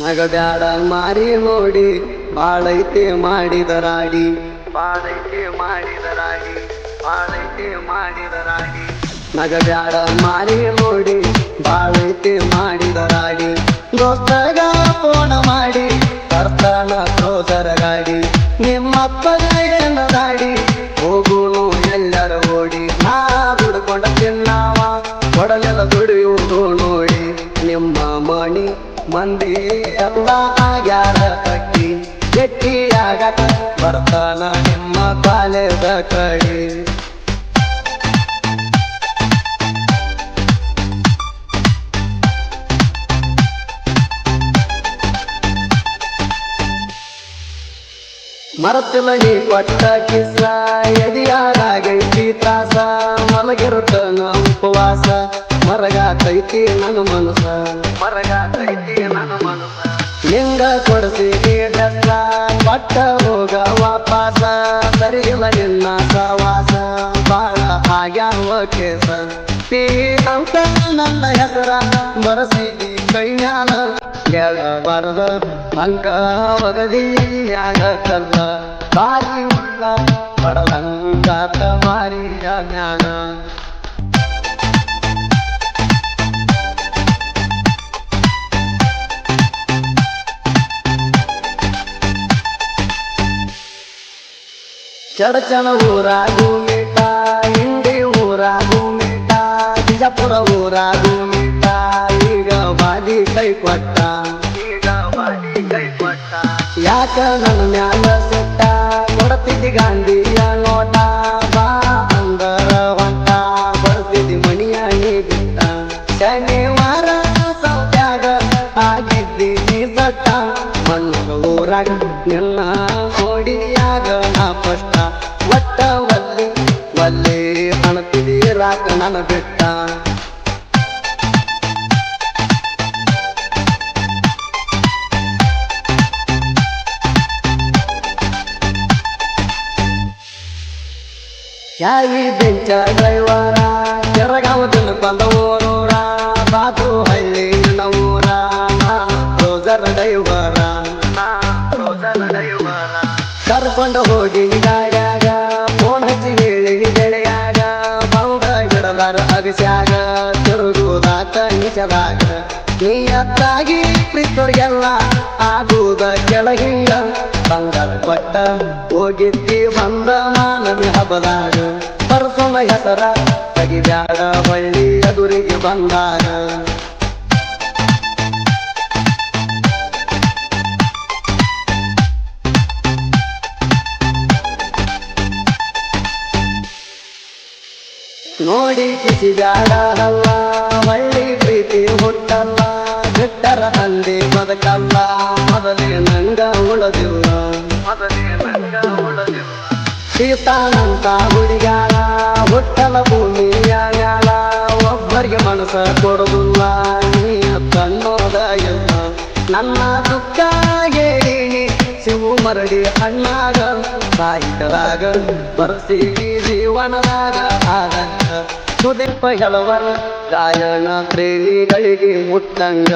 ನಗಬ್ಯಾಡ ಮಾರಿ ನೋಡಿ ಬಾಳೈತೆ ಮಾಡಿದರಾಡಿ ಬಾಳೈತೆ ಮಾಡಿದರಾಡಿ ಬಾಳೈತೆ ಮಾಡಿದರಾಡಿ ನಗಬ್ಯಾಡ ಮಾರಿ ನೋಡಿ ಬಾಳೈತೆ ಮಾಡಿದರಾಗಿ. ದೋಸ್ತಗ ಫೋನ್ ಮಾಡಿ ಬರ್ತಾನ ಕ್ರೋಸರ ಗಾಡಿ ನಿಮ್ಮಪ್ಪ ಗಾಡಿ ಹೋಗುನು ಎಲ್ಲರ ಓಡಿ. ನಾ ದುಡ್ಕೊಂಡ ತಿನ್ನಾವ ಕೊಡಲೆಲ್ಲ ದುಡಿಯುವುದು ನೋಡಿ. ನಿಮ್ಮ ಮಣಿ ಮಂದಿ ಎಲ್ಲ ಆಗ್ಯಾರ ಕಟ್ಟಿ. ಗಟ್ಟಿಯಾಗ ಬರ್ತಾನ ನಿಮ್ಮ ಕಾಲೇದ ಕಡೆ. ಮರತಿಲ್ಲ ನೀ ಕೊಟ್ಟ ಕಿಸ ಎದಿಯಾರಾಗೈತಿ ತಾಸ ಮಲಗಿರುತ್ತ ಉಪವಾಸ. ಮರಗಾತೈತಿ ನನ್ನ ಮನಸ ಮರಗಾತೈತಿ ನನ್ನ ಮನಸ ಹೆಂಗ ಕೊಡಿಸಿ ನೀಡಲ್ಲ ಬಟ್ಟ ಹೋಗ ವಾಪಾಸ. ಸರಿಗಿಲ್ಲ ನಿನ್ನ ಸವಾಸ ಬಾಳ ಆಗ್ಯಾವ ಕೇಸ. ಪೀ ಅಂತ ನನ್ನ ಹೆಸರ ಬರಸಿ ಕೈಯಾನ ಬರದ ಹಂಗ ಒಗದಿ ಆಗಲ್ಲ ಬಾರಿ ಉಳ್ಳ ಬಡಲಂಗಾತ ಮಾರಿ ಜ್ಞಾನ. ಚಡಚಣ ಊರಾಗು ಮೇಟ, ಹಿಂದೆ ಊರಾಗು ಮೇಟ, ಬಿಜಾಪುರ ಊರಾಗು ಮೇಟ, ಈಗ ಬಾದಿ ಕೈ ಕೊಟ್ಟ ಈಗ ಬಾದಿ ಕೈ ಕೊಟ್ಟ ಯಾಕ ನನ್ನ ಮ್ಯಾಲ ಸೆಟ್ಟ? ಕೊಡತಿದ್ದಿ ಗಾಂಧಿಯ ನೋಟ, ಬಾ ಅಂದರ ಹೊಂಟ. ಬರ್ತಿದ್ದಿ ಮಣಿಯ ಬಿಟ್ಟ ಶನಿವಾರ ಸೌತ್ಯಾಗ ಆಗಿದ್ದಿ ನೀ ಸಟ್ಟ ನೋಡಿಯಾಗ ನಾ ಪಷ್ಟ ಒಟ್ಟ ಒಲ್ಲಿ ಒಲ್ಲಿ ಅಣತಿದಿ ರಾಕ ನನ್ನ ಬೆಟ್ಟ. ಯಾವಿ ಬೆಂಚ ಡ್ರೈವರ ಕರ್ಕೊಂಡು ಹೋಗಿ ಗಾಡ್ಯಾಗ ಫೋನ್ ಹಚ್ಚಿ ಹೇಳಿ ಗೆಳೆಯಾಗ ಬಂದ ಅಗಸ್ಯಾಗ ತಿರುಗುದಾತ ನಿಜದಾಗ ನೀಯತ್ತಾಗಿ ಪ್ರೀತೊರಿಗೆಲ್ಲ ಆಗುವುದ ಕೆಳಗಿಲ್ಲ. ಬಂಗಾರ ಪಟ್ಟ ಹೋಗಿದ್ದಿ ಬಂದ ಮಾನವಿ ಹಬ್ಬದಾಗ. ಪರಸುನ ಹೆಸರ ತೆಗಿಬ್ಯಾಡ, ಬಳ್ಳಿ ಎದುರಿಗೆ ಬಂದಾಗ. ನೋಡಿ ಕಿಸಿದಾಡ ಬ್ಯಾಡ ಅಲ್ಲ ಒಳ್ಳಿ ಪ್ರೀತಿ ಹುಟ್ಟಲ್ಲ, ಬಿಟ್ಟರ ಅಲ್ಲಿ ಬದುಕಲ್ಲ, ಮೊದಲೇ ನಂಗ ಉಳದಿಲ್ಲ. ಮೊದಲೇ ನಂಗ ಉಳದಿಲ್ಲ ಸೀತಾನಂತ ಹುಡುಗಾಳ ಹುಟ್ಟಲ ಭೂಮಿಯಾಗ ಒಬ್ಬರಿಗೆ ಮನಸ ಕೊಡುದಿಲ್ಲ, ನೀ ತನ್ನೋದ ಎಲ್ಲ. ನನ್ನ ದುಃಖ ಹೇಳಿ ಶಿವು ಮರಡಿ ಅಣ್ಣಾಗ, ಸಾಹಿತ್ಯದಾಗ, ಬರ್ಸಿ ಜೀವನದಾಗ ಆದಂಗ ಸುದೀಪ ಕೆಲವರ ಗಾಯನ ಪ್ರೇಮಿಗಳಿಗೆ ಮುಟ್ಟಂಗ